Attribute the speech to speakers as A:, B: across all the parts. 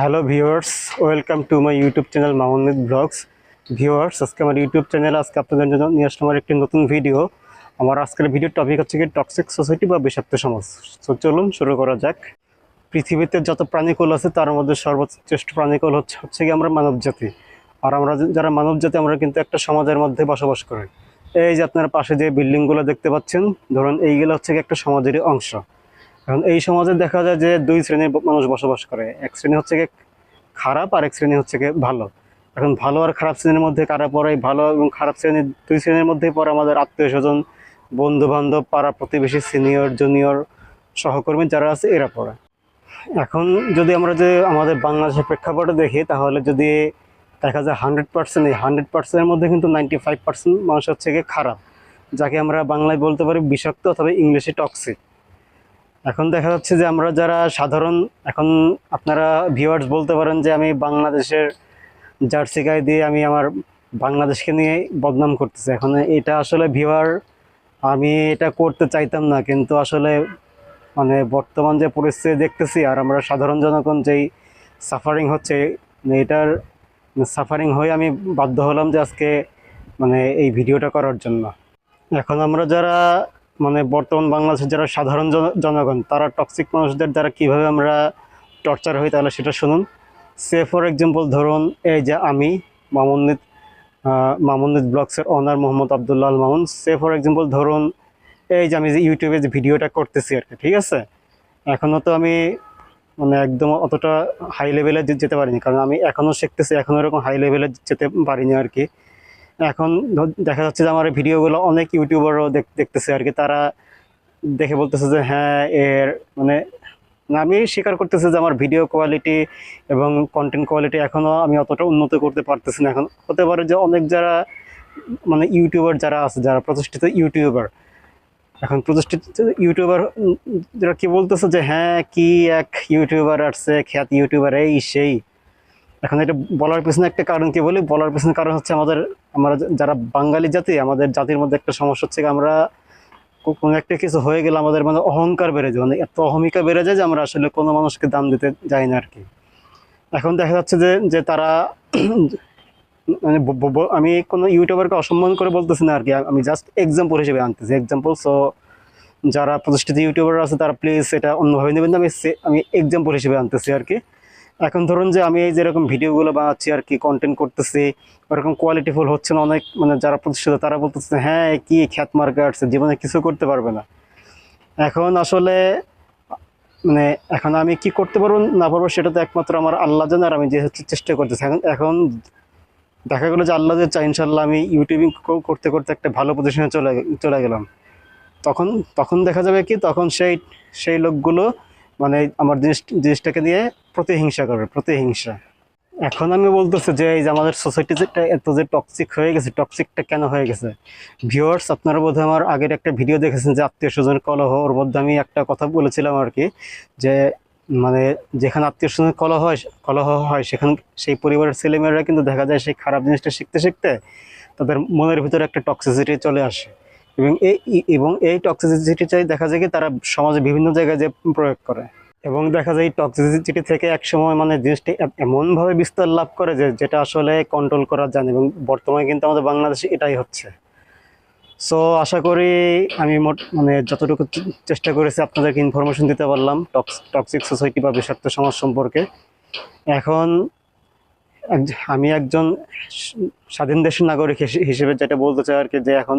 A: Hello viewers, welcome to my YouTube channel Mamunid blogs. Viewers, আজকে আমার YouTube channel, আজকে আপনাদের জন্য নিয়ে আসলাম একটি নতুন ভিডিও। আমার আজকের ভিডিওর টপিক হচ্ছে কি টক্সিক সোসাইটি বা বিষাক্ত সমাজ। তো চলুন শুরু করা যাক। পৃথিবীতে যত প্রাণীকুল আছে, তার মধ্যে সর্বশ্রেষ্ঠ প্রাণীকুল হচ্ছে হচ্ছে কি আমরা মানব জাতি আর আমরা যারা মানব জাতি আমরা কিন্তু একটা সমাজের মধ্যে বসবাস করি। এই যে আপনার পাশে যে বিল্ডিংগুলো দেখতে পাচ্ছেন, ধরুন এইগুলো হচ্ছে কি একটা সমাজেরই অংশ। এখন এই সমাজে দেখা যায় যে দুই শ্রেণির মানুষ বসবাস করে। এক শ্রেণি হচ্ছে গিয়ে খারাপ আর এক শ্রেণি হচ্ছে গিয়ে ভালো। এখন ভালো আর খারাপ শ্রেণির মধ্যে কারা পড়ে? ভালো এবং খারাপ শ্রেণির দুই শ্রেণির মধ্যেই পড়ে আমাদের আত্মীয় স্বজন বন্ধু বান্ধব পাড়া প্রতিবেশী, সিনিয়র, জুনিয়র, সহকর্মী যারা আছে এরা পড়ে। এখন যদি আমরা যে আমাদের বাংলাদেশের প্রেক্ষাপটে দেখি, তাহলে যদি দেখা যায় হান্ড্রেড পার্সেন্ট, এই হান্ড্রেড পার্সেন্টের মধ্যে কিন্তু নাইনটি ফাইভ পার্সেন্ট মানুষ হচ্ছে গিয়ে খারাপ। যাকে আমরা বাংলায় বলতে পারি বিষাক্ত অথবা ইংলিশে টক্সিক। এখন দেখা যাচ্ছে যে আমরা যারা সাধারণ, এখন আপনারা ভিউয়ার্স বলতে পারেন যে আমি বাংলাদেশের জার্সি গায়ে দিয়ে আমি আমার বাংলাদেশকে নিয়ে বদনাম করতেছি। এখন এটা আসলে ভিউয়ার আমি এটা করতে চাইতাম না, কিন্তু আসলে মানে বর্তমান যে পরিস্থিতি দেখতেছি আর আমরা সাধারণ জনগণ যেই সাফারিং হচ্ছে, এটার সাফারিং হয়ে আমি বাধ্য হলাম যে আজকে মানে এই ভিডিওটা করার জন্য। এখন আমরা যারা মানে বর্তমান বাংলাদেশের যারা সাধারণ জন- জনগণ, তারা টক্সিক মানুষদের দ্বারা কীভাবে আমরা টর্চার হই তাহলে সেটা শুনুন। সে ফর এক্সাম্পল ধরুন এই যে আমি, মামুন্নিত মামুন্নিত ব্লগসের owner Mohammad Abdullah Al Mamun. Say for example ধরুন এই যে আমি যে ইউটিউবে যে ভিডিওটা করতেছি আর কি, ঠিক আছে? এখনও তো আমি মানে একদম অতটা হাই লেভেলে যেতে পারিনি, কারণ আমি এখনও শিখতেছি এখনও এরকম হাই লেভেলে যেতে পারিনি আর কি। এখন দেখা যাচ্ছে যে আমার ভিডিওগুলো অনেক ইউটিউবারও দেখ- দেখতেছে আর কি। তারা দেখে বলতেছে যে হ্যাঁ এর মানে আমি স্বীকার করতেছি যে আমার ভিডিও কোয়ালিটি এবং কন্টেন্ট কোয়ালিটি এখনও আমি অতটা উন্নত করতে পারতেছি না। এখন হতে পারে যে অনেক যারা মানে ইউটিউবার যারা আছে, যারা প্রতিষ্ঠিত ইউটিউবার, এখন প্রতিষ্ঠিত ইউটিউবার যারা কী বলতেছে যে হ্যাঁ কি এক ইউটিউবার আসছে, খ্যাত ইউটিউবার, এই, সেই। এখন এটা বলার পিছনে একটা কারণ কি বলি? বলার পিছনে কারণ হচ্ছে আমাদের, আমরা যারা বাঙালি জাতি, আমাদের জাতির মধ্যে একটা সমস্যা হচ্ছে আমরা কোনো একটা কিছু হয়ে গেলে আমাদের মানে অহংকার বেড়ে যায়। মানে এত অহমিকা বেড়ে যায় যে আমরা আসলে কোনো মানুষকে দাম দিতে যাই না আর কি। এখন দেখা যাচ্ছে যে যে তারা মানে আমি কোনো ইউটিউবারকে অসম্মান করে বলতেছি না আর কি। আমি জাস্ট এক্সাম্পল হিসেবে আনতেছি। এক্সাম্পল সো যারা প্রতিষ্ঠিত ইউটিউবার আছে, তারা প্লিজ এটা অন্যভাবে নেবেন আমি আমি এক্সাম্পল হিসেবে আনতেছি আর কি। এখন ধরুন যে আমি এই যেরকম ভিডিওগুলো বানাচ্ছি আর কি কন্টেন্ট করতেছি, ওরকম কোয়ালিটিফুল হচ্ছে না, অনেক মানে যারা প্রতিষ্ঠিত তারা বলতেছে হ্যাঁ কি খ্যাত মার্কে আসছে জীবনে কিছু করতে পারবে না। এখন আসলে মানে এখন আমি কি করতে পারব, না পারব, সেটা তো একমাত্র আমার আল্লাহ জানে আর আমি যে হচ্ছে চেষ্টা করতেছি। এখন এখন দেখা গেলো যে আল্লাহ যে চাই ইনশাল্লাহ আমি ইউটিউবিং করতে করতে একটা ভালো পজিশনে চলে চলে গেলাম। তখন তখন দেখা যাবে কি, তখন সেই সেই লোকগুলো মানে আমার জিনিস, জিনিসটাকে নিয়ে প্রতিহিংসা করবে, প্রতিহিংসা। এখন আমি বলতেছি যে, এই যে আমাদের সোসাইটি সোসাইটিটা এত যে টক্সিক হয়ে গেছে টক্সিকটা কেন হয়ে গেছে? ভিউয়ার্স আপনারা বোধহয় আমার আগের একটা ভিডিও দেখেছেন যে আত্মীয় স্বজন কলহ, ওর মধ্যে আমি একটা কথা বলেছিলাম আর কি, যে মানে যেখানে আত্মীয় স্বজন কলহ হয় কলহ হয়, সেখানে, সেই পরিবারের ছেলেমেয়েরা কিন্তু দেখা যায় সেই খারাপ জিনিসটা শিখতে শিখতে তাদের মনের ভিতরে একটা টক্সিসিটি চলে আসে। এবং এই এবং এই টক্সিসিটিটাই দেখা যায় কি তারা সমাজে বিভিন্ন জায়গায় যে প্রয়োগ করে। এবং দেখা যায় টক্সিসিটি থেকে একসময় মানে জিনিসটি এমনভাবে বিস্তার লাভ করে যে যেটা আসলে কন্ট্রোল করা যায় এবং বর্তমানে কিন্তু আমাদের বাংলাদেশে এটাই হচ্ছে। সো আশা করি আমি মোট মানে যতটুকু চেষ্টা করেছি আপনাদেরকে ইনফরমেশন দিতে পারলাম টক্সিক সোসাইটি বা বিষাক্ত সমাজ সম্পর্কে। এখন আমি একজন স্বাধীন দেশের নাগরিক হিসে- হিসেবে যেটা বলতে চাই আর কি যে এখন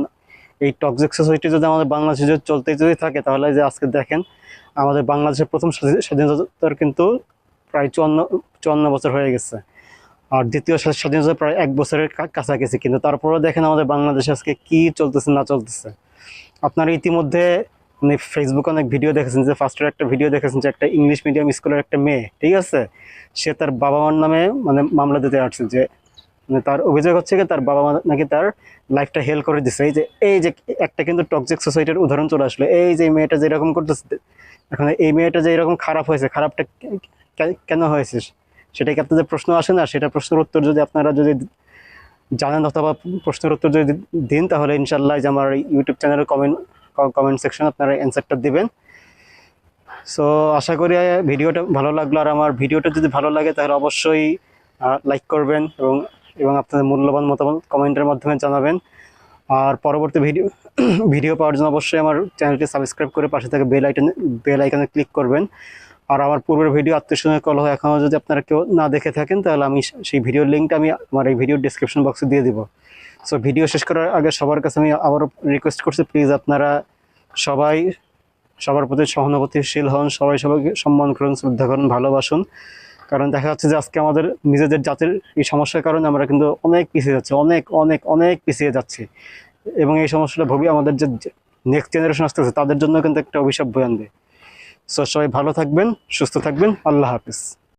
A: এই টক্সিক সোসাইটি যদি আমাদের বাংলাদেশে যদি চলতে যদি থাকে, তাহলে যে আজকে দেখেন, আমাদের বাংলাদেশের প্রথম স্বাধী- স্বাধীনতার কিন্তু প্রায় চুয়ান্ন চুয়ান্ন বছর হয়ে গেছে। আর দ্বিতীয় স্বাধীনতা প্রায় এক বছরের কাছাকাছি কিন্তু তারপরেও দেখেন আমাদের বাংলাদেশে আজকে কি চলতেছে, না চলতেছে। আপনারা ইতিমধ্যে মানে ফেসবুকে অনেক ভিডিও দেখেছেন যে ফার্স্টের একটা ভিডিও দেখেছেন যে একটা ইংলিশ মিডিয়াম স্কুলের একটা মেয়ে, ঠিক আছে? সে তার বাবা মার নামে মানে মামলা দিতে আসছে যে তার অভিযোগ হচ্ছে কি, তার বাবা মা নাকি তার লাইফটা হেল করে দিচ্ছে এই যে এই যে একটা কিন্তু টক্সিক সোসাইটির উদাহরণ চলে আসলো। এই যে মেয়েটা যেরকম করতেছে, এখন এই মেয়েটা যে এরকম খারাপ হয়েছে, খারাপটা কেন হয়েছে? সেটা কি আপনাদের প্রশ্ন আসে না? সেটা প্রশ্নের উত্তর যদি আপনারা যদি জানেন অথবা প্রশ্নের উত্তর যদি দিন, তাহলে ইনশাল্লাহ যে আমার ইউটিউব চ্যানেলের কমেন্ট কমেন্ট সেকশন আপনারা অ্যান্সারটা দিবেন। সো আশা করি ভিডিওটা ভালো লাগল। আর আমার ভিডিওটা যদি ভালো লাগে, তাহলে অবশ্যই লাইক করবেন এবং এবং আপনাদের মূল্যবান মতামত কমেন্টের মাধ্যমে জানাবেন। আর পরবর্তী ভিডিও ভিডিও পাওয়ার জন্য অবশ্যই আমার চ্যানেলটি সাবস্ক্রাইব করে পাশে থেকে বেল আইকনে বেল আইকনে ক্লিক করবেন। আর আমার পূর্বের ভিডিও আত্মীয় কল হয় এখনও যদি আপনারা কেউ না দেখে থাকেন, তাহলে আমি সেই ভিডিওর লিঙ্কটা আমি আমার এই ভিডিওর ডিসক্রিপশন বক্সে দিয়ে দিব। সো ভিডিও শেষ করার আগে সবার কাছে আমি আবারও রিকোয়েস্ট করছি প্লিজ আপনারা সবাই, সবার প্রতি সহানুভূতিশীল হন, সবাই সবাইকে সম্মান করুন, শ্রদ্ধা করুন, ভালোবাসুন। কারণ দেখা যাচ্ছে যে আজকে আমাদের নিজেদের জাতির এই সমস্যার কারণে আমরা কিন্তু অনেক পিছিয়ে যাচ্ছি, অনেক অনেক অনেক পিছিয়ে যাচ্ছি। এবং এই সমস্যাটা ভবি আমাদের যে নেক্সট জেনারেশন আসতেছে তাদের জন্য কিন্তু একটা অভিশাপ বয়ান আনবে সো সবাই ভালো থাকবেন, সুস্থ থাকবেন, আল্লাহ হাফিজ।